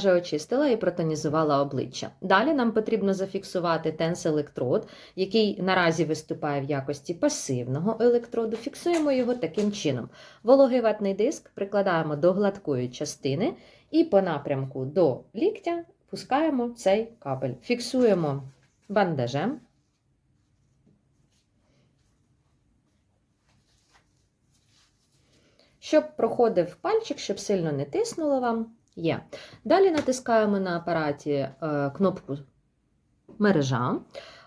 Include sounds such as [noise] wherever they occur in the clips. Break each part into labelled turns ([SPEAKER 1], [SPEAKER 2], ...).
[SPEAKER 1] Вже очистила і протонізувала обличчя. Далі нам потрібно зафіксувати тенс-електрод, який наразі виступає в якості пасивного електроду. Фіксуємо його таким чином. Вологий ватний диск прикладаємо до гладкої частини і по напрямку до ліктя пускаємо цей кабель. Фіксуємо бандажем. Щоб проходив пальчик, щоб сильно не тиснуло вам, є. Далі натискаємо на апараті е, кнопку мережа,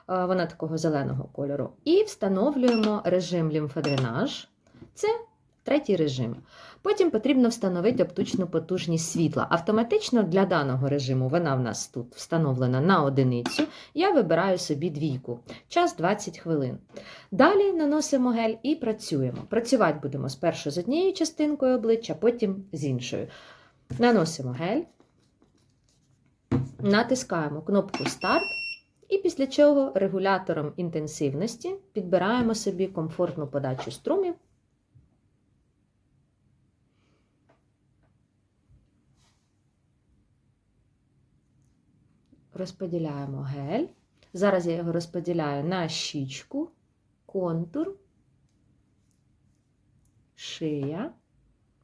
[SPEAKER 1] е, вона такого зеленого кольору, і встановлюємо режим лімфодренаж. Це третій режим. Потім потрібно встановити оптичну потужність світла. Автоматично для даного режиму вона в нас тут встановлена на одиницю. Я вибираю собі двійку. Час 20 хвилин. Далі наносимо гель і працюємо. Працювати будемо спершу з однією частинкою обличчя, потім з іншою. Наносимо гель, натискаємо кнопку Старт. І після чого регулятором інтенсивності підбираємо собі комфортну подачу струмів. Розподіляємо гель. Зараз я його розподіляю на щічку, контур, шия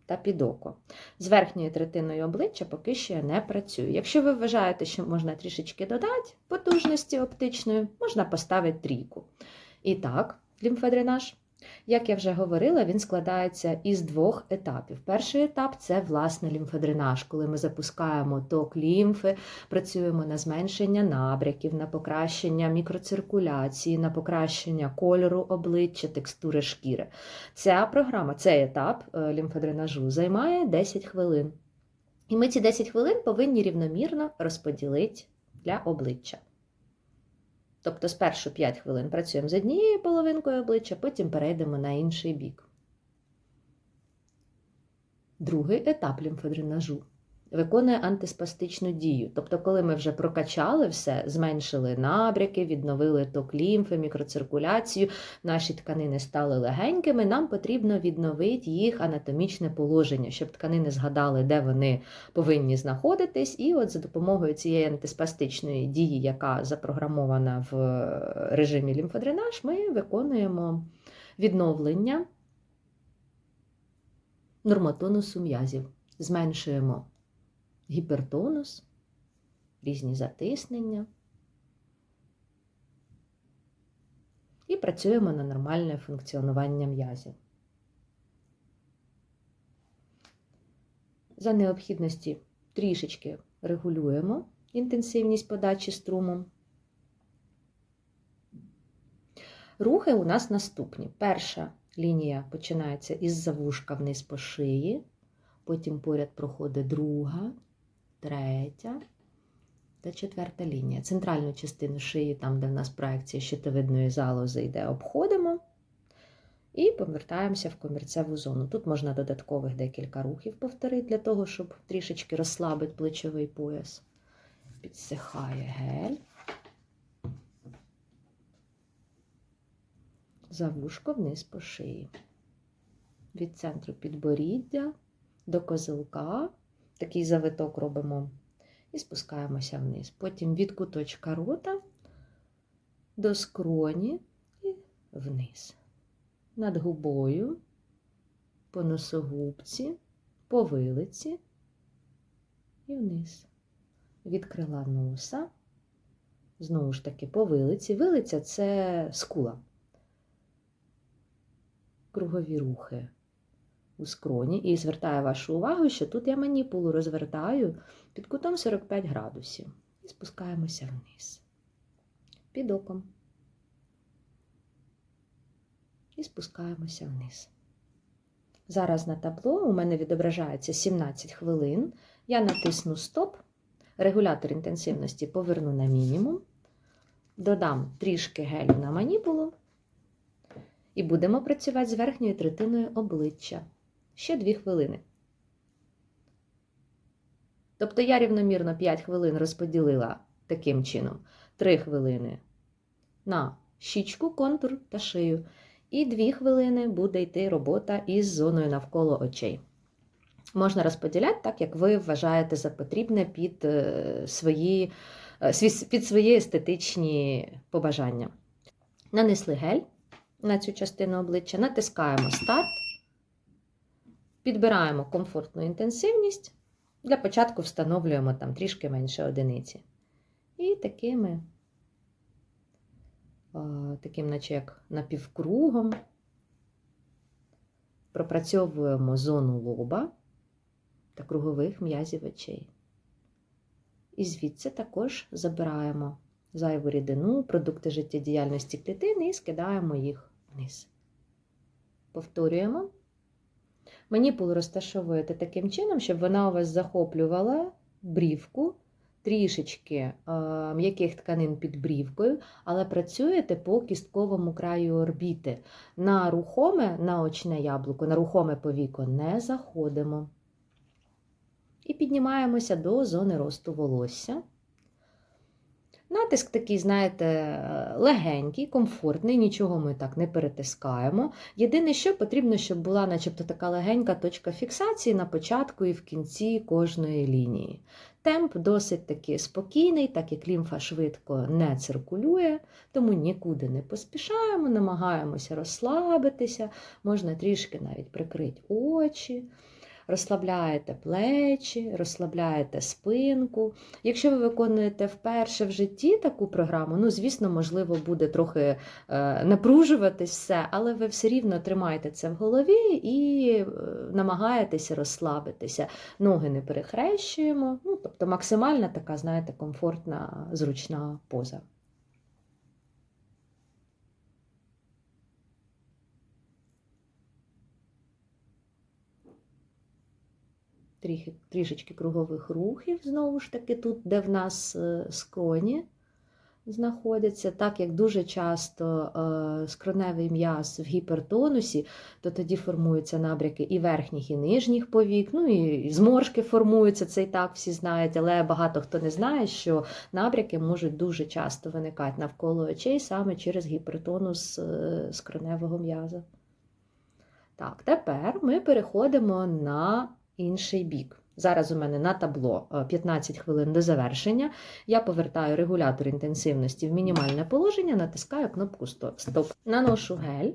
[SPEAKER 1] та під око. З верхньою третиною обличчя поки що не працюю. Якщо ви вважаєте, що можна трішечки додати потужності оптичної, можна поставити трійку. І так, лімфодренаж. Як я вже говорила, він складається із двох етапів. Перший етап це власне лімфодренаж, коли ми запускаємо ток лімфи, працюємо на зменшення набряків, на покращення мікроциркуляції, на покращення кольору обличчя, текстури шкіри. Ця програма, цей етап е, лімфодренажу займає 10 хвилин. І ми ці 10 хвилин повинні рівномірно розподілити для обличчя. Тобто спершу 5 хвилин працюємо з однією половинкою обличчя, потім перейдемо на інший бік. Другий етап лімфодренажу виконує антиспастичну дію. Тобто, коли ми вже прокачали все, зменшили набряки, відновили ток лімфи, мікроциркуляцію, наші тканини стали легенькими, нам потрібно відновити їх анатомічне положення, щоб тканини згадали, де вони повинні знаходитись. І от за допомогою цієї антиспастичної дії, яка запрограмована в режимі лімфодренаж, ми виконуємо відновлення нормотонусу м'язів. Зменшуємо гіпертонус, різні затиснення. І працюємо на нормальне функціонування м'язів. За необхідності трішечки регулюємо інтенсивність подачі струму. Рухи у нас наступні. Перша лінія починається із завушка вниз по шиї, потім поряд проходить друга, третя та четверта лінія. Центральну частину шиї, там, де в нас проекція щитовидної залози йде, обходимо і повертаємося в комірцеву зону. Тут можна додаткових декілька рухів повторити для того, щоб трішечки розслабити плечовий пояс. Підсихає гель. За вушко вниз по шиї. Від центру підборіддя до козилка. Такий завиток робимо і спускаємося вниз. Потім від куточка рота до скроні і вниз. Над губою, по носогубці, по вилиці і вниз. Від крила носа, знову ж таки, по вилиці. Вилиця це скула. Кругові рухи у скроні і звертаю вашу увагу, що тут я маніпулу розвертаю під кутом 45 градусів. І спускаємося вниз. Під оком. І спускаємося вниз. Зараз на табло у мене відображається 17 хвилин. Я натисну стоп, регулятор інтенсивності поверну на мінімум, додам трішки гелю на маніпулу. І будемо працювати з верхньою третиною обличчя ще 2 хвилини. Тобто я рівномірно 5 хвилин розподілила таким чином: 3 хвилини на щічку, контур та шию. І 2 хвилини буде йти робота із зоною навколо очей. Можна розподіляти так, як ви вважаєте за потрібне під е, свої, е, під свої естетичні побажання. Нанесли гель на цю частину обличчя, натискаємо старт, підбираємо комфортну інтенсивність. Для початку встановлюємо там трішки менше одиниці. І такими, таким, наче як напівкругом, пропрацьовуємо зону лоба та кругових м'язів очей. І звідси також забираємо зайву рідину, продукти життєдіяльності клітини і скидаємо їх вниз. Повторюємо. Маніпулу розташовуєте таким чином, щоб вона у вас захоплювала брівку, трішечки м'яких тканин під брівкою, але працюєте по кістковому краю орбіти. На рухоме, на очне яблуко, на рухоме повіко не заходимо. І піднімаємося до зони росту волосся. Натиск такий, знаєте, е, легенький, комфортний, нічого ми так не перетискаємо. Єдине, що потрібно, щоб була начебто така легенька точка фіксації на початку і в кінці кожної лінії. Темп досить таки спокійний, так як лімфа швидко не циркулює, тому нікуди не поспішаємо, намагаємося розслабитися, можна трішки навіть прикрити очі. Розслабляєте плечі, розслабляєте спинку. Якщо ви виконуєте вперше в житті таку програму, ну, звісно, можливо, буде трохи е, напружуватись все, але ви все рівно тримаєте це в голові і е, намагаєтеся розслабитися. Ноги не перехрещуємо, ну, тобто максимальна така, знаєте, комфортна, зручна поза. Трішки, трішечки кругових рухів, знову ж таки, тут, де в нас е, скроні знаходяться. Так як дуже часто е, скроневий м'яз в гіпертонусі, то тоді формуються набряки і верхніх, і нижніх повік. Ну і зморшки формуються, це і так всі знають, але багато хто не знає, що набряки можуть дуже часто виникати навколо очей саме через гіпертонус е, скроневого м'яза. Так, тепер ми переходимо на інший бік. Зараз у мене на табло е, 15 хвилин до завершення. Я повертаю регулятор інтенсивності в мінімальне положення, натискаю кнопку. Стоп. Наношу гель.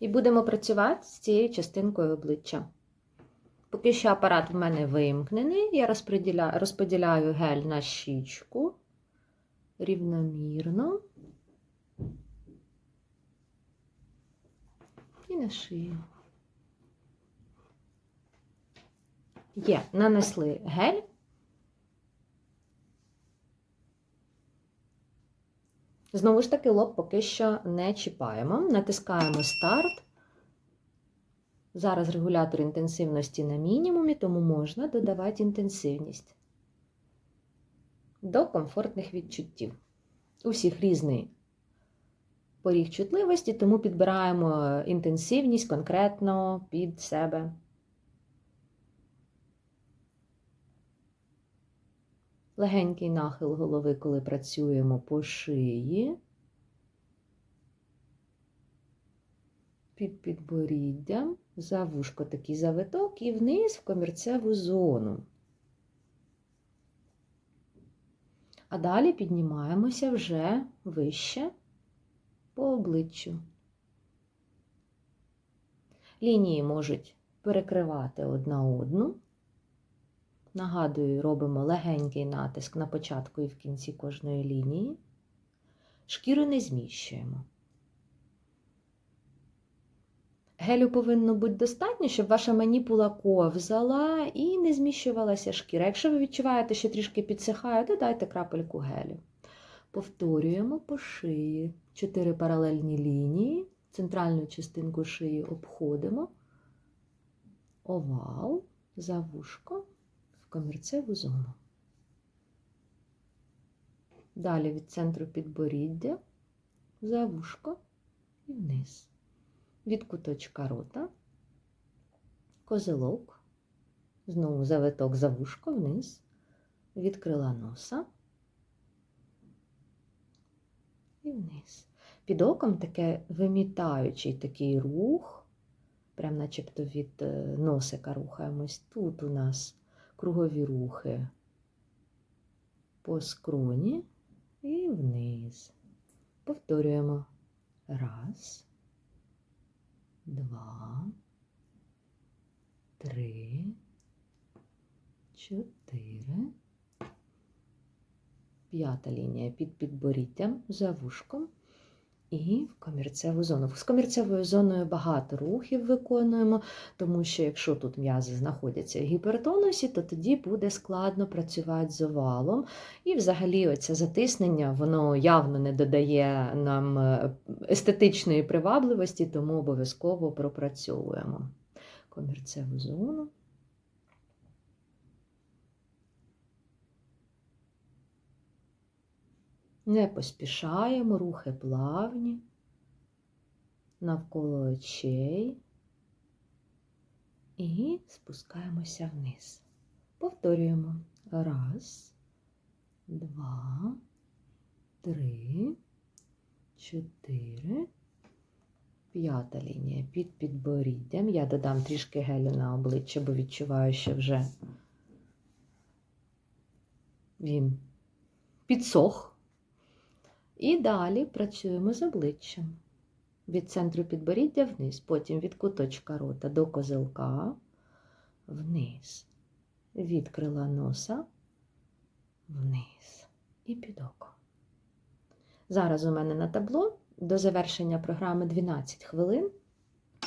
[SPEAKER 1] І будемо працювати з цією частинкою обличчя. Поки що апарат в мене вимкнений, я розподіляю, розподіляю гель на щічку рівномірно і на шию. Є, нанесли гель. Знову ж таки, лоб поки що не чіпаємо. Натискаємо старт. Зараз регулятор інтенсивності на мінімумі, тому можна додавати інтенсивність до комфортних відчуттів. У всіх різний поріг чутливості, тому підбираємо інтенсивність конкретно під себе. Легенький нахил голови, коли працюємо по шиї, під підборіддям, за вушко такий завиток і вниз в комірцеву зону. А далі піднімаємося вже вище по обличчю. Лінії можуть перекривати одна одну. Нагадую, робимо легенький натиск на початку і в кінці кожної лінії. Шкіру не зміщуємо. Гелю повинно бути достатньо, щоб ваша маніпула ковзала і не зміщувалася шкіра. Якщо ви відчуваєте, що трішки підсихає, додайте крапельку гелю. Повторюємо по шиї. Чотири паралельні лінії. Центральну частинку шиї обходимо. Овал, за вушко комірцеву зону. Далі від центру підборіддя, за вушко і вниз. Від куточка рота, козелок, знову завиток за вушко вниз, від крила носа і вниз. Під оком таке вимітаючий такий рух прям начебто від е, носика рухаємось. Тут у нас кругові рухи по скроні і вниз. Повторюємо. Раз, два, три, чотири. П'ята лінія під підборіддям за вушком і в комірцеву зону. З комірцевою зоною багато рухів виконуємо, тому що якщо тут м'язи знаходяться в гіпертонусі, то тоді буде складно працювати з овалом. І взагалі оце затиснення воно явно не додає нам е, естетичної привабливості, тому обов'язково пропрацьовуємо комірцеву зону. Не поспішаємо, рухи плавні, навколо очей і спускаємося вниз. Повторюємо. Раз, два, три, чотири. П'ята лінія під підборіддям. Я додам трішки гелю на обличчя, бо відчуваю, що вже він підсох. І далі працюємо з обличчям. Від центру підборіддя вниз, потім від куточка рота до козелка, вниз, від крила носа, вниз і під око. Зараз у мене на табло до завершення програми 12 хвилин.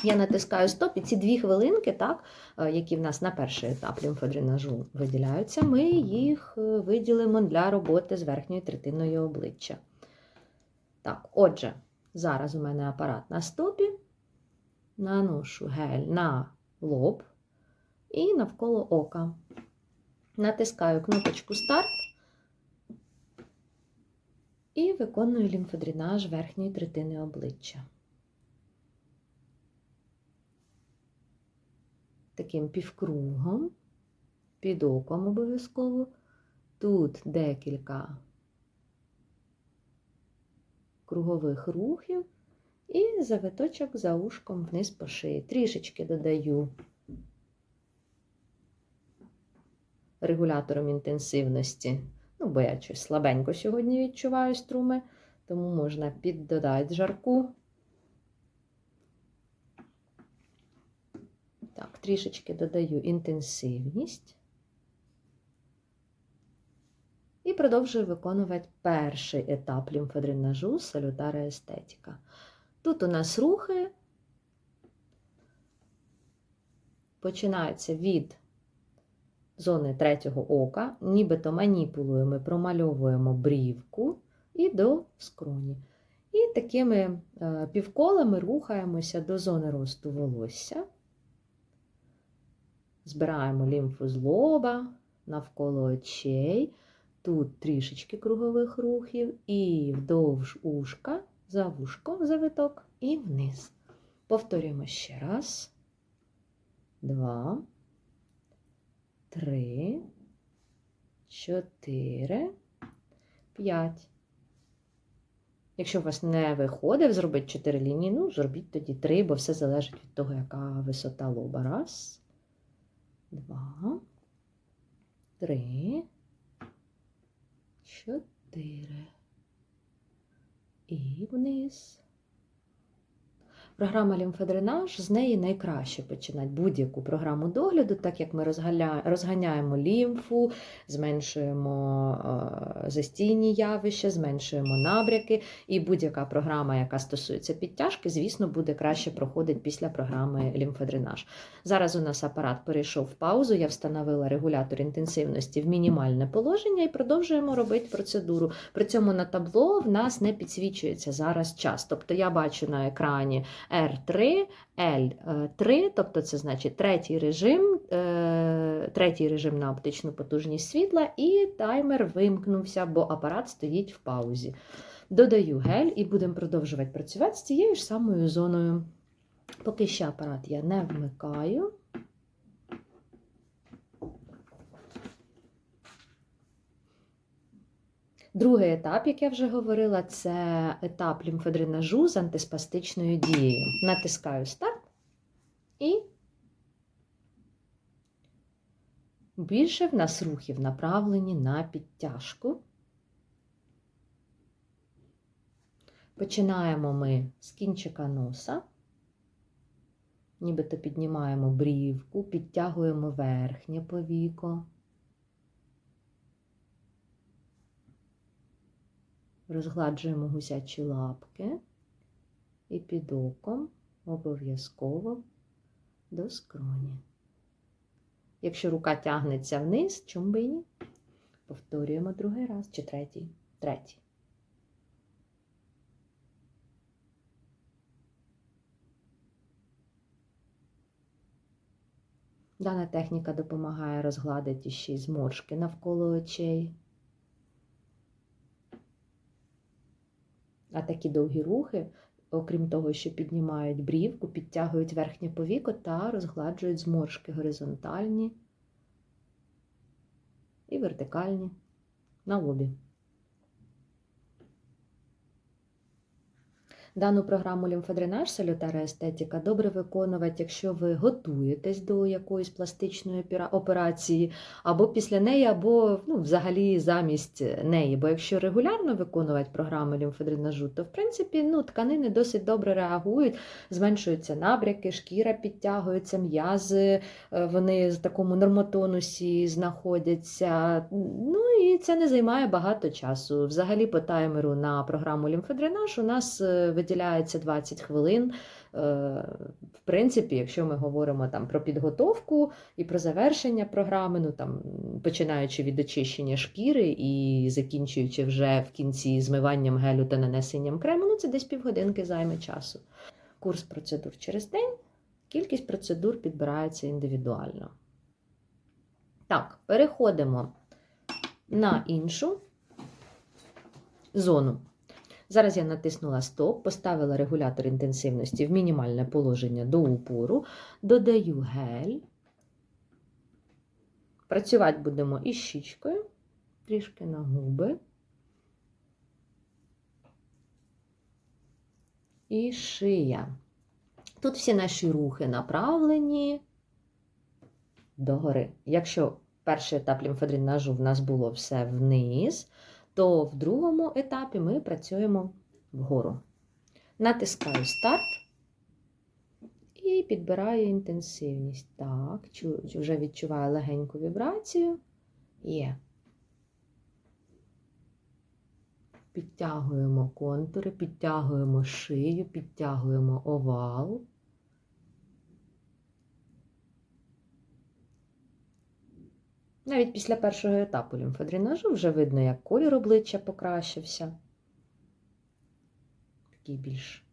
[SPEAKER 1] Я натискаю стоп, і ці дві хвилинки, так, е, які в нас на перший етап лімфодренажу виділяються, ми їх е, виділимо для роботи з верхньою третиною обличчя. Так, отже, зараз у мене апарат на стопі, наношу гель на лоб і навколо ока. Натискаю кнопочку Старт і виконую лімфодренаж верхньої третини обличчя. Таким півкругом, під оком обов'язково. Тут декілька кругових рухів і завиточок за ушком вниз по шиї. Трішечки додаю регулятором інтенсивності. Ну, бо я щось слабенько сьогодні відчуваю струми, тому можна піддодати жарку. Так, трішечки додаю інтенсивність. І продовжую виконувати перший етап лімфодренажу салютара естетика. Тут у нас рухи починаються від зони третього ока, нібито маніпулуємо, промальовуємо брівку і до скроні. І такими е, півколами рухаємося до зони росту волосся. Збираємо лімфу з лоба навколо очей. Тут трішечки кругових рухів, і вдовж ушка, за вушком завиток і вниз. Повторюємо ще раз, два, три, чотири, п'ять. Якщо у вас не виходить зробити чотири лінії, ну, зробіть тоді три, бо все залежить від того, яка висота лоба. Раз, два, три чотири. І вниз. Програма лімфодренаж, з неї найкраще починати будь-яку програму догляду, так як ми розганяємо лімфу, зменшуємо е, застійні явища, зменшуємо набряки. І будь-яка програма, яка стосується підтяжки, звісно, буде краще проходити після програми лімфодренаж. Зараз у нас апарат перейшов в паузу, я встановила регулятор інтенсивності в мінімальне положення і продовжуємо робити процедуру. При цьому на табло в нас не підсвічується зараз час. Тобто я бачу на екрані. R3, L3, тобто це значить третій режим, е, третій режим на оптичну потужність світла, і таймер вимкнувся, бо апарат стоїть в паузі. Додаю гель і будемо продовжувати працювати з цією ж самою зоною. Поки ще апарат я не вмикаю. Другий етап, як я вже говорила, це етап лімфодренажу з антиспастичною дією. Натискаю старт і більше в нас рухів направлені на підтяжку. Починаємо ми з кінчика носа, нібито піднімаємо брівку, підтягуємо верхнє повіко. Розгладжуємо гусячі лапки і під оком обов'язково до скроні. Якщо рука тягнеться вниз, чому би ні? Повторюємо другий раз чи третій. Третій. Дана техніка допомагає розгладити ще й зморшки навколо очей. А такі довгі рухи, окрім того, що піднімають брівку, підтягують верхнє повіко та розгладжують зморшки горизонтальні і вертикальні на лобі. Дану програму лімфодренаж салютара естетика добре виконувати, якщо ви готуєтесь до якоїсь пластичної операції, або після неї, або ну, взагалі замість неї. Бо якщо регулярно виконувати програми лімфодренажу, то в принципі ну, тканини досить добре реагують, зменшуються набряки, шкіра підтягується, м'язи, е, вони в такому нормотонусі знаходяться. Ну і це не займає багато часу. Взагалі, по таймеру на програму лімфодренаж у нас е, виділяється 20 хвилин. Е, В принципі, якщо ми говоримо там про підготовку і про завершення програми, ну там починаючи від очищення шкіри і закінчуючи вже в кінці змиванням гелю та нанесенням крему, ну це десь півгодинки займе часу. Курс процедур через день, кількість процедур підбирається індивідуально. Так, переходимо на іншу зону. Зараз я натиснула стоп, поставила регулятор інтенсивності в мінімальне положення до упору, додаю гель. Працювати будемо із щічкою, трішки на губи. І шия. Тут всі наші рухи направлені догори. Якщо перший етап лімфодренажу в нас було все вниз, то в другому етапі ми працюємо вгору. Натискаю старт і підбираю інтенсивність. Так, вже відчуваю легеньку вібрацію. Є. Підтягуємо контури, підтягуємо шию, підтягуємо овал. Навіть після першого етапу лімфодренажу вже видно, як колір обличчя покращився. Такий більш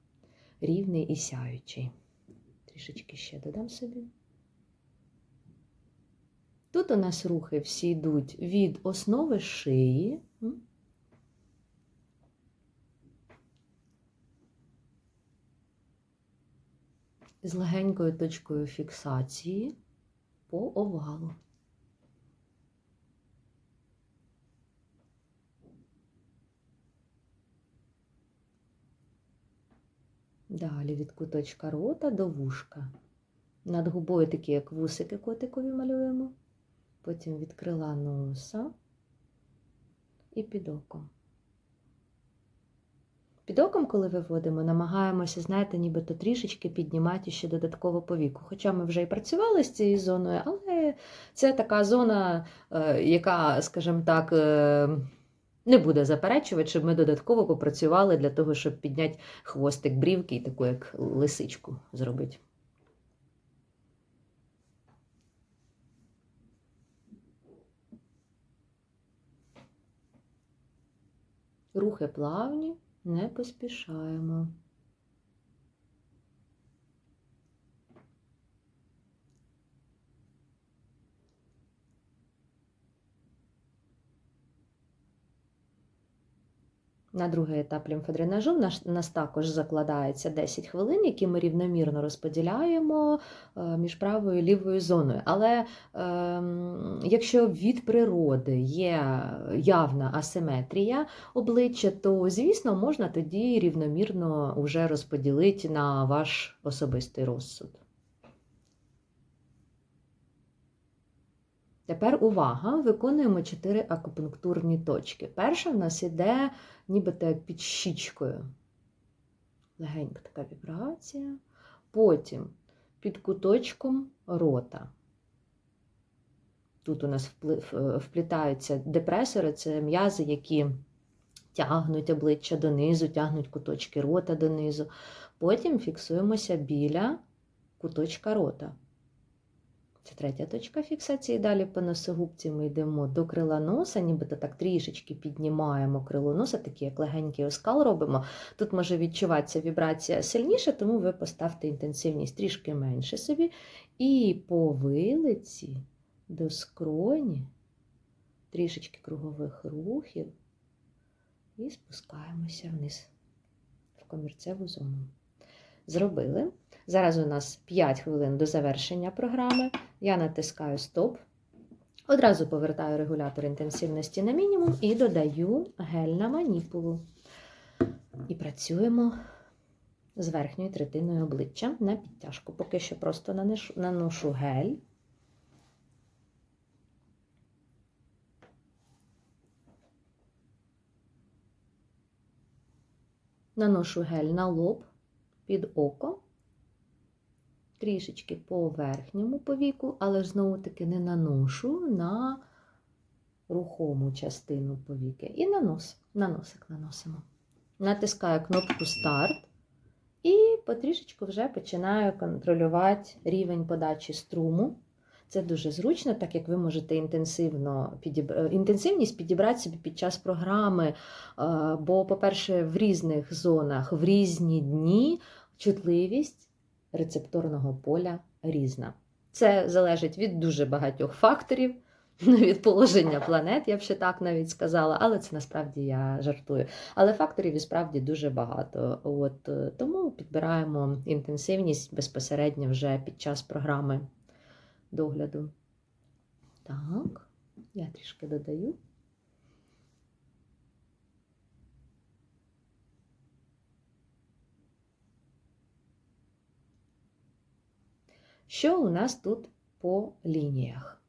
[SPEAKER 1] рівний і сяючий. Трішечки ще додам собі. Тут у нас рухи всі йдуть від основи шиї. З легенькою точкою фіксації по овалу. Далі від куточка рота до вушка. Над губою такі, як вусики котикові малюємо. Потім від крила носа і під оком. Під оком, коли виводимо, намагаємося, знаєте, нібито трішечки піднімати ще додатково повіку. Хоча ми вже і працювали з цією зоною, але це така зона, е, яка, скажімо так, е, не буде заперечувати, щоб ми додатково попрацювали для того, щоб підняти хвостик брівки і таку, як лисичку зробити. Рухи плавні, не поспішаємо. На другий етап лімфодренажу нас, нас також закладається 10 хвилин, які ми рівномірно розподіляємо е, між правою і лівою зоною. Але ем, якщо від природи є явна асиметрія обличчя, то, звісно, можна тоді рівномірно вже розподілити на ваш особистий розсуд. Тепер увага, виконуємо 4 акупунктурні точки. Перша в нас іде нібито під щічкою. Легенька така вібрація. Потім під куточком рота. Тут у нас вплітаються депресори, це м'язи, які тягнуть обличчя донизу, тягнуть куточки рота донизу. Потім фіксуємося біля куточка рота. Це третя точка фіксації. Далі по носогубці ми йдемо до крила носа, нібито так трішечки піднімаємо крило носа, такий як легенький оскал робимо. Тут може відчуватися вібрація сильніше, тому ви поставте інтенсивність трішки менше собі. І по вилиці до скроні трішечки кругових рухів. І спускаємося вниз в комірцеву зону. Зробили. Зараз у нас 5 хвилин до завершення програми. Я натискаю стоп. Одразу повертаю регулятор інтенсивності на мінімум і додаю гель на маніпулу. І працюємо з верхньою третиною обличчя на підтяжку. Поки що просто наношу, гель. Наношу гель на лоб, під око, трішечки по верхньому повіку, але ж знову-таки не наношу на рухому частину повіки. І на нос, на носик наносимо. Натискаю кнопку старт і потрішечку вже починаю контролювати рівень подачі струму. Це дуже зручно, так як ви можете інтенсивно підіб... інтенсивність підібрати собі під час програми. Е, Бо, по-перше, в різних зонах, в різні дні чутливість рецепторного поля різна. Це залежить від дуже багатьох факторів, [laughs] від положення планет, я б ще так навіть сказала, але це насправді я жартую. Але факторів і справді дуже багато. От, е, Тому підбираємо інтенсивність безпосередньо вже під час програми догляду. Так, я трішки додаю. Що у нас тут по лініях?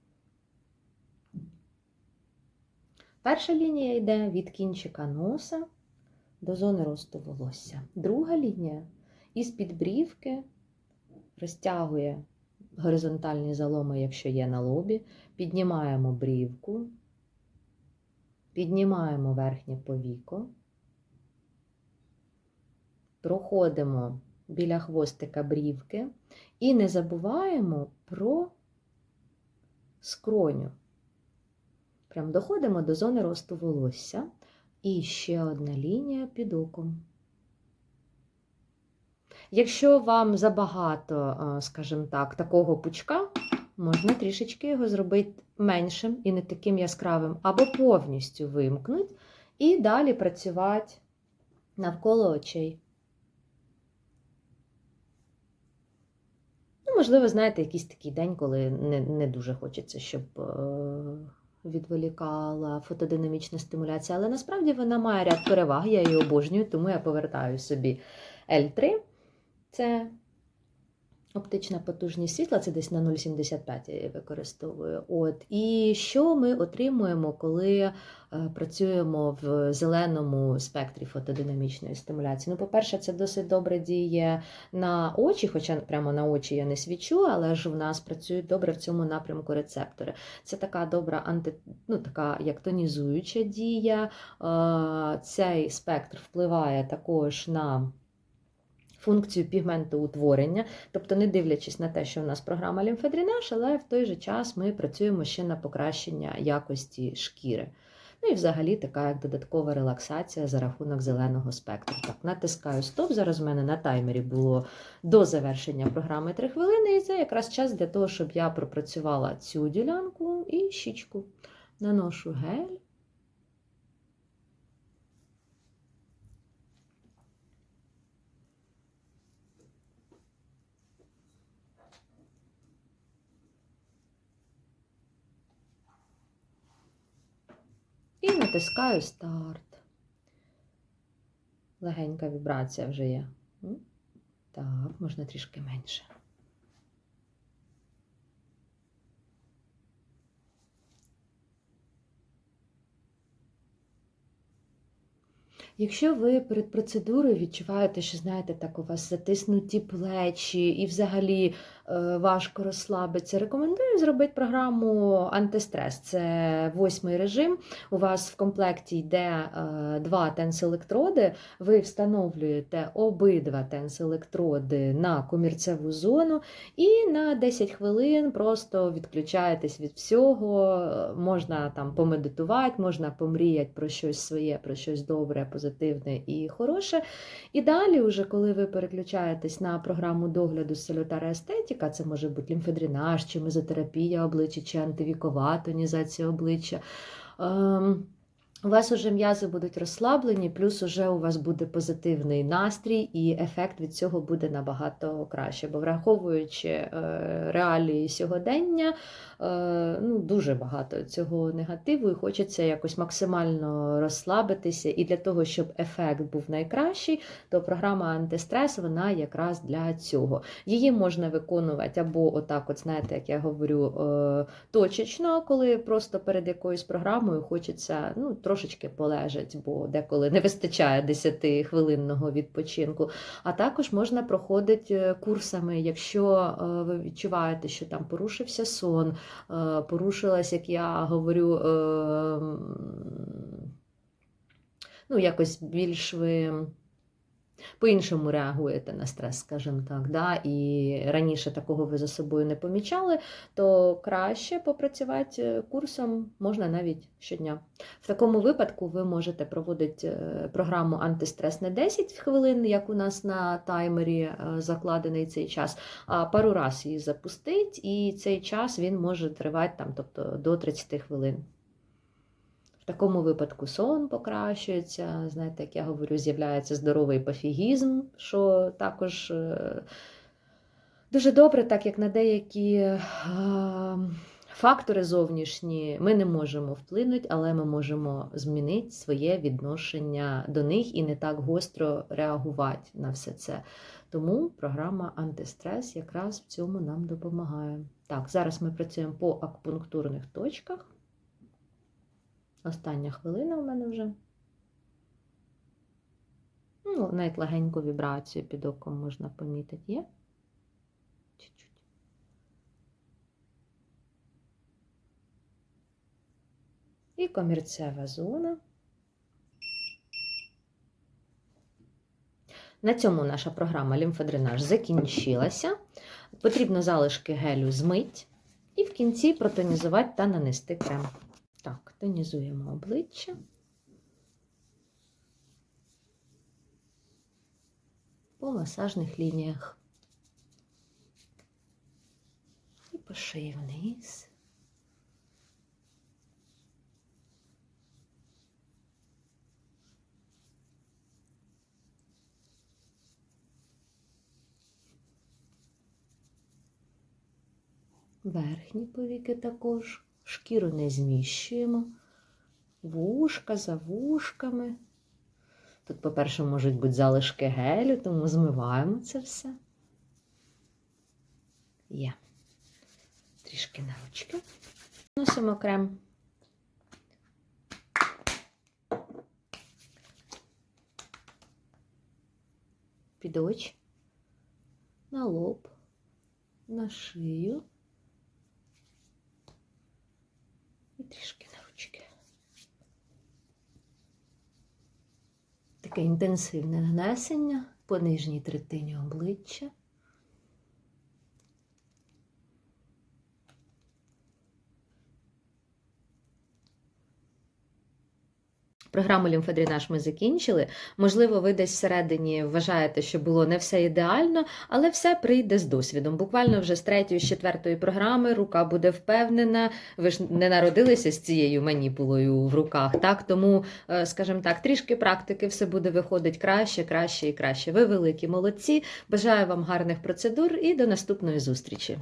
[SPEAKER 1] Перша лінія йде від кінчика носа до зони росту волосся. Друга лінія із підбрівки розтягує горизонтальні заломи, якщо є на лобі, піднімаємо брівку, піднімаємо верхнє повіко, проходимо біля хвостика брівки і не забуваємо про скроню. Прям доходимо до зони росту волосся. І ще одна лінія під оком. Якщо вам забагато, скажімо так, такого пучка, можна трішечки його зробити меншим і не таким яскравим, або повністю вимкнути, і далі працювати навколо очей. Ну, можливо, знаєте, якийсь такий день, коли не, не дуже хочеться, щоб відволікала фотодинамічна стимуляція, але насправді вона має ряд переваг, я її обожнюю, тому я повертаю собі L3. Це оптична потужність світла, це десь на 0,75 я використовую. От. І що ми отримуємо, коли е, працюємо в зеленому спектрі фотодинамічної стимуляції? Ну, по-перше, це досить добре діє на очі, хоча прямо на очі я не свічу, але ж в нас працюють добре в цьому напрямку рецептори. Це така добра анти, ну, така як тонізуюча дія. Е, Цей спектр впливає також на функцію пігментоутворення, тобто, не дивлячись на те, що в нас програма лімфодренаж, але в той же час ми працюємо ще на покращення якості шкіри. Ну і взагалі така як додаткова релаксація за рахунок зеленого спектру. Так, натискаю стоп. Зараз в мене на таймері було до завершення програми 3 хвилини, і це якраз час для того, щоб я пропрацювала цю ділянку і щічку. Наношу гель. натискаю старт. Легенька вібрація вже є. Так, можна трішки менше. Якщо ви перед процедурою відчуваєте, що, знаєте, так, у вас затиснуті плечі, і взагалі важко розслабитися, рекомендую зробити програму антистрес. Це восьмий режим. У вас в комплекті йде е, два тенс-електроди. Ви встановлюєте обидва тенс-електроди на комірцеву зону і на 10 хвилин просто відключаєтесь від всього. Можна там помедитувати, можна помріяти про щось своє, про щось добре, позитивне і хороше. І далі, вже коли ви переключаєтесь на програму догляду з салютара естетіка, це може бути лімфодренаж, чи мезотерапія обличчя, чи антивікова тонізація обличчя. У вас уже м'язи будуть розслаблені, плюс уже у вас буде позитивний настрій, і ефект від цього буде набагато краще. Бо враховуючи е, реалії сьогодення, е, ну, дуже багато цього негативу, і хочеться якось максимально розслабитися. І для того, щоб ефект був найкращий, то програма антистрес вона якраз для цього. Її можна виконувати або отак, от знаєте, як я говорю, е, точечно, коли просто перед якоюсь програмою хочеться ну, трошечки полежать, бо деколи не вистачає 10-хвилинного відпочинку. А також можна проходити курсами, якщо е, ви відчуваєте, що там порушився сон, е, порушилась, як я говорю, е, ну, якось більш ви по-іншому реагуєте на стрес, скажімо так, да? і раніше такого ви за собою не помічали, то краще попрацювати курсом можна навіть щодня. В такому випадку ви можете проводити е, програму антистрес не 10 хвилин, як у нас на таймері е, закладений цей час, а пару разів її запустить, і цей час він може тривати там, тобто, до 30 хвилин. В такому випадку сон покращується, знаєте, як я говорю, з'являється здоровий пофігізм, що також е, дуже добре, так як на деякі фактори зовнішні ми не можемо вплинути, але ми можемо змінити своє відношення до них і не так гостро реагувати на все це. Тому програма антистрес якраз в цьому нам допомагає. Так, зараз ми працюємо по акупунктурних точках. Остання хвилина у мене вже. Ну, навіть легеньку вібрацію під оком можна помітити, є? Чуть-чуть. І комірцева зона. На цьому наша програма лімфодренаж закінчилася. Потрібно залишки гелю змить і в кінці протонізувати та нанести крем. Так, тонізуємо обличчя. По масажних лініях. І по шиї вниз. Верхні повіки також. Шкіру не зміщуємо, вушка за вушками. Тут, по-перше, можуть бути залишки гелю, тому змиваємо це все. Є. Трішки на ручки. Носимо крем. Під очі, на лоб, на шию. І трішки на ручки. Таке інтенсивне нанесення по нижній третині обличчя. Програму лімфодренаж ми закінчили. Можливо, ви десь всередині вважаєте, що було не все ідеально, але все прийде з досвідом. Буквально вже з третьої, з четвертої програми рука буде впевнена. Ви ж не народилися з цією маніпулою в руках, так? Тому, е, скажімо так, трішки практики все буде виходити краще, краще і краще. Ви великі молодці. Бажаю вам гарних процедур і до наступної зустрічі!